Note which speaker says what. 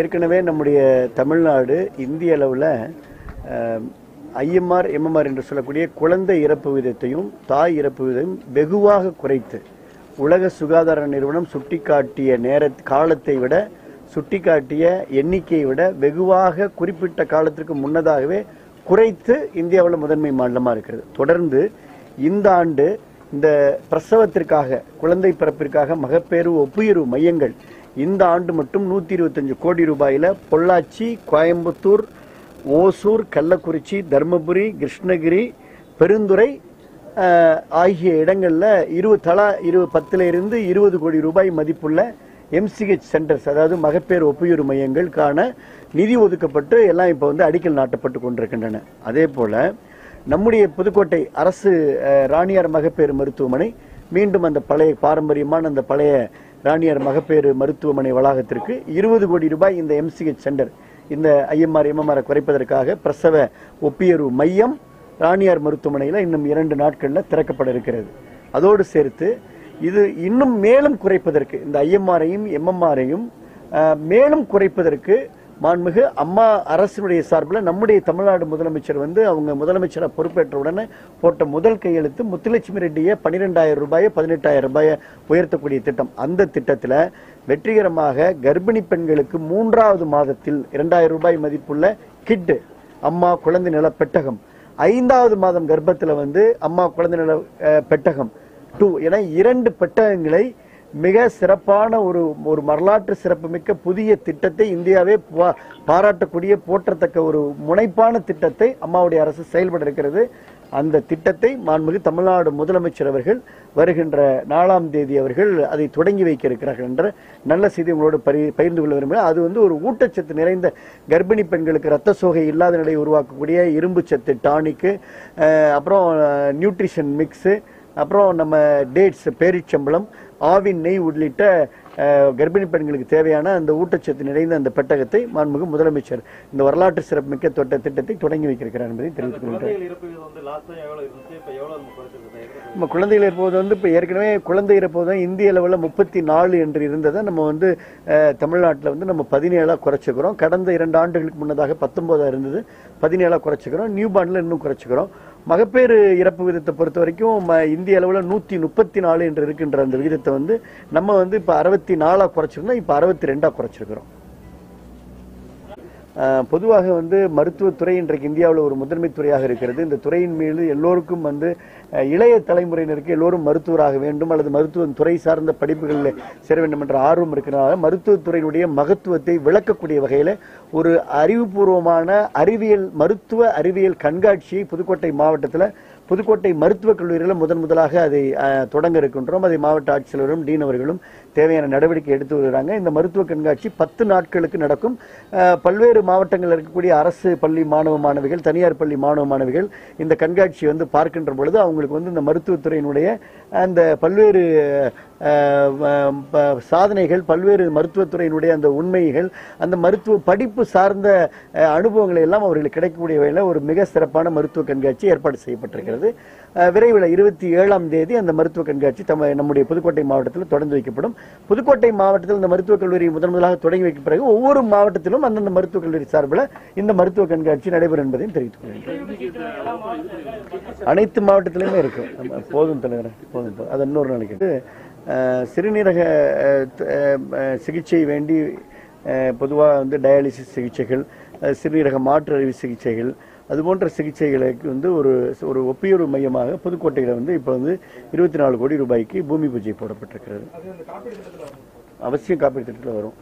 Speaker 1: ஏற்கனவே நம்முடைய தமிழ்நாடு இந்திய அளவில் ஐஎம்ஆர் எம்எம்ஆர் என்று சொல்லக்கூடிய குழந்தை இறப்பு விதத்தையும் தாய் இறப்பு விதத்தையும் வெகுவாக குறைத்து உலக சுகாதார நிறுவனம் சுட்டிக்காட்டிய நேர காலத்தை விட சுட்டிக்காட்டிய எண்ணிக்கையை விட வெகுவாக குறிப்பிட்ட காலத்திற்கு முன்னதாகவே குறைத்து இந்தியாவில் முதன்மை மாநிலமாக இருக்கிறது. தொடர்ந்து இந்த ஆண்டு இந்த பிரசவத்திற்காக குழந்தை பிறப்பிற்காக மகப்பேறு ஒப்புயர்வு மையங்கள். இந்த ஆண்டு மட்டும் நூற்றி இருபத்தஞ்சு கோடி ரூபாயில் பொள்ளாச்சி கோயம்புத்தூர் ஓசூர் கள்ளக்குறிச்சி தருமபுரி கிருஷ்ணகிரி பெருந்துறை ஆகிய இடங்களில் இருபது தலா இருபது பத்துல இருந்து இருபது கோடி ரூபாய் மதிப்புள்ள எம்சிஹெச் சென்டர்ஸ் அதாவது மகப்பேறு ஒப்புயுறு மையங்களுக்கான நிதி ஒதுக்கப்பட்டு எல்லாம் இப்போ வந்து அடிக்கல் நாட்டப்பட்டு கொண்டிருக்கின்றன. அதே போல் நம்முடைய புதுக்கோட்டை அரசு ராணியார் மகப்பேறு மருத்துவமனை மீண்டும் அந்த பழைய பாரம்பரியமான அந்த பழைய ராணியார் மகப்பேறு மருத்துவமனை வளாகத்திற்கு இருபது கோடி ரூபாய் இந்த எம்சிஹெச் சென்டர் இந்த ஐஎம்ஆர் எம்எம்ஆர் குறைப்பதற்காக பிரசவ ஒப்பியர்வு மையம் ராணியார் மருத்துவமனையில் இன்னும் இரண்டு நாட்களில் திறக்கப்பட இருக்கிறது. அதோடு சேர்த்து இது இன்னும் மேலும் குறைப்பதற்கு இந்த ஐஎம்ஆரையும் எம்எம்ஆரையும் மேலும் குறைப்பதற்கு மாண்புமிகு அம்மா அரசினுடைய சார்பில் நம்முடைய தமிழ்நாடு முதலமைச்சர் வந்து அவங்க முதலமைச்சராக பொறுப்பேற்ற உடனே போட்ட முதல் கையெழுத்து முத்துலட்சுமி ரெட்டியை பன்னிரெண்டாயிரம் ரூபாயை பதினெட்டாயிரம் ரூபாயை உயர்த்தக்கூடிய திட்டம். அந்த திட்டத்தில் வெற்றிகரமாக கர்ப்பிணி பெண்களுக்கு மூன்றாவது மாதத்தில் இரண்டாயிரம் ரூபாய் மதிப்புள்ள கிட்டு அம்மா குழந்தை நல பெட்டகம். ஐந்தாவது மாதம் கர்ப்பத்தில் வந்து அம்மா குழந்தை நல பெட்டகம். டூ என இரண்டு பெட்டகங்களை மிக சிறப்பான ஒரு ஒரு வரலாற்று சிறப்புமிக்க புதிய திட்டத்தை இந்தியாவே பா- பாராட்டக்கூடிய போற்றத்தக்க ஒரு முனைப்பான திட்டத்தை அம்மாவுடைய அரசு செயல்பட இருக்கிறது அந்த திட்டத்தை மாண்புமிகு தமிழ்நாடு முதலமைச்சர் அவர்கள் வருகின்ற நாலாம் தேதி அவர்கள் அதை தொடங்கி வைக்க இருக்கிறார்கள் என்ற நல்ல செய்தி உங்களோடு பரி- பகிர்ந்து கொள்ள விரும்புகிறேன். அது வந்து ஒரு ஊட்டச்சத்து நிறைந்த கர்ப்பிணி பெண்களுக்கு ரத்த சோகை இல்லாத நிலையை உருவாக்கக்கூடிய இரும்பு சத்து டானிக்கு அப்புறம் நியூட்ரிஷன் மிக்ஸு அப்புறம் நம்ம டேட்ஸ் பேரிச்சம்பளம் ஆவின் நெய் உள்ளிட்ட கர்ப்பிணி பெண்களுக்கு தேவையான அந்த ஊட்டச்சத்து நிறைந்த அந்த பெட்டகத்தை மாண்புமிகு முதலமைச்சர் இந்த வரலாற்று சிறப்புமிக்க தொட்ட திட்டத்தை தொடங்கி வைக்கிறார் என்பதை தெரிவித்துக் கொள்கிறேன்.
Speaker 2: நம்ம
Speaker 1: குழந்தைகள் இருப்பது வந்து இப்போ ஏற்கனவே குழந்தை இருப்பது தான் இந்திய அளவில் முப்பத்தி நாலு என்று இருந்ததை நம்ம வந்து தமிழ்நாட்டில் வந்து நம்ம பதினேழாக குறைச்சிக்கிறோம். கடந்த இரண்டு ஆண்டுகளுக்கு முன்னதாக பத்தொன்பதாக இருந்தது. பதினேழாக குறைச்சிக்கிறோம். நியூ பார்னில் இன்னும் குறைச்சிக்கிறோம். மகப்பேறு இறப்பு விகிதத்தை பொறுத்த வரைக்கும் ம- இந்திய அளவில் நூற்றி முப்பத்தி நாலு என்று இருக்கின்ற அந்த விகிதத்தை வந்து நம்ம வந்து இப்போ அறுபத்தி நாலாக குறைச்சிருந்தோம் இப்போ அறுபத்தி ரெண்டாக குறைச்சிருக்கிறோம். பொதுவாக வந்து மருத்துவத்துறை இன்றைக்கு இந்தியாவில் ஒரு முதன்மை துறையாக இருக்கிறது. இந்த துறையின் மீது எல்லோருக்கும் வந்து இளைய தலைமுறையினருக்கு எல்லோரும் மருத்துவராக வேண்டும் அல்லது மருத்துவ துறை சார்ந்த படிப்புகளில் சேர வேண்டும் என்ற ஆர்வம் இருக்கிறனால மருத்துவத்துறையினுடைய மகத்துவத்தை விளக்கக்கூடிய வகையில் ஒரு அறிவுபூர்வமான அறிவியல் மருத்துவ அறிவியல் கண்காட்சியை புதுக்கோட்டை மாவட்டத்தில் புதுக்கோட்டை மருத்துவக் கல்லூரியில் முதன் முதலாக அதை தொடங்க இருக்கின்றோம். அதை மாவட்ட ஆட்சியர்களும் டீன் அவர்களும் தேவையான நடவடிக்கை எடுத்து வருகிறாங்க. இந்த மருத்துவ கண்காட்சி பத்து நாட்களுக்கு நடக்கும். பல்வேறு மாவட்டங்களில் இருக்கக்கூடிய அரசு பள்ளி மாணவ மாணவிகள் தனியார் பள்ளி மாணவ மாணவிகள் இந்த கண்காட்சியை வந்து பார்க்கின்ற பொழுது அவங்களுக்கு வந்து இந்த மருத்துவத்துறையினுடைய அந்த பல்வேறு சாதனைகள் பல்வேறு மருத்துவத்துறையினுடைய அந்த உண்மைகள் அந்த மருத்துவ படிப்பு சார்ந்த அனுபவங்களை எல்லாம் அவர்களுக்கு கிடைக்கக்கூடிய வகையில் ஒரு மிக சிறப்பான மருத்துவ கண்காட்சி ஏற்பாடு செய்யப்பட்டிருக்கிறது. விரைவில் இருபத்தி ஏழாம் தேதி அந்த மருத்துவ கண்காட்சி தம நம்முடைய புதுக்கோட்டை மாவட்டத்தில் தொடர்ந்து வைக்கப்படும். புதுக்கோட்டை மாவட்டத்தில் இந்த மருத்துவக் கல்லூரி முதன் முதலாக தொடங்கி வைக்க பிறகு ஒவ்வொரு மாவட்டத்திலும் அந்தந்த மருத்துவக் கல்லூரி சார்பில் இந்த மருத்துவ கண்காட்சி நடைபெறும் என்பதையும் தெரிவித்துக் கொள்கிறேன். அனைத்து மாவட்டத்திலுமே இருக்கும் போதும் தலைவர் போதும். அது இன்னொரு நாளைக்கு. சிறுநீரக சிகிச்சை வேண்டி பொதுவாக வந்து டயாலிசிஸ் சிகிச்சைகள் சிறுநீரக மாற்று அறுவை சிகிச்சைகள் அது போன்ற சிகிச்சைகளுக்கு வந்து ஒரு ஒரு ஒப்பியூர் மையமாக புதுக்கோட்டையில் வந்து இப்போ வந்து இருபத்தி நாலு கோடி ரூபாய்க்கு பூமி பூஜை போடப்பட்டிருக்கிறது. அவசியம் காப்பீடு திட்டத்தில் வரும்.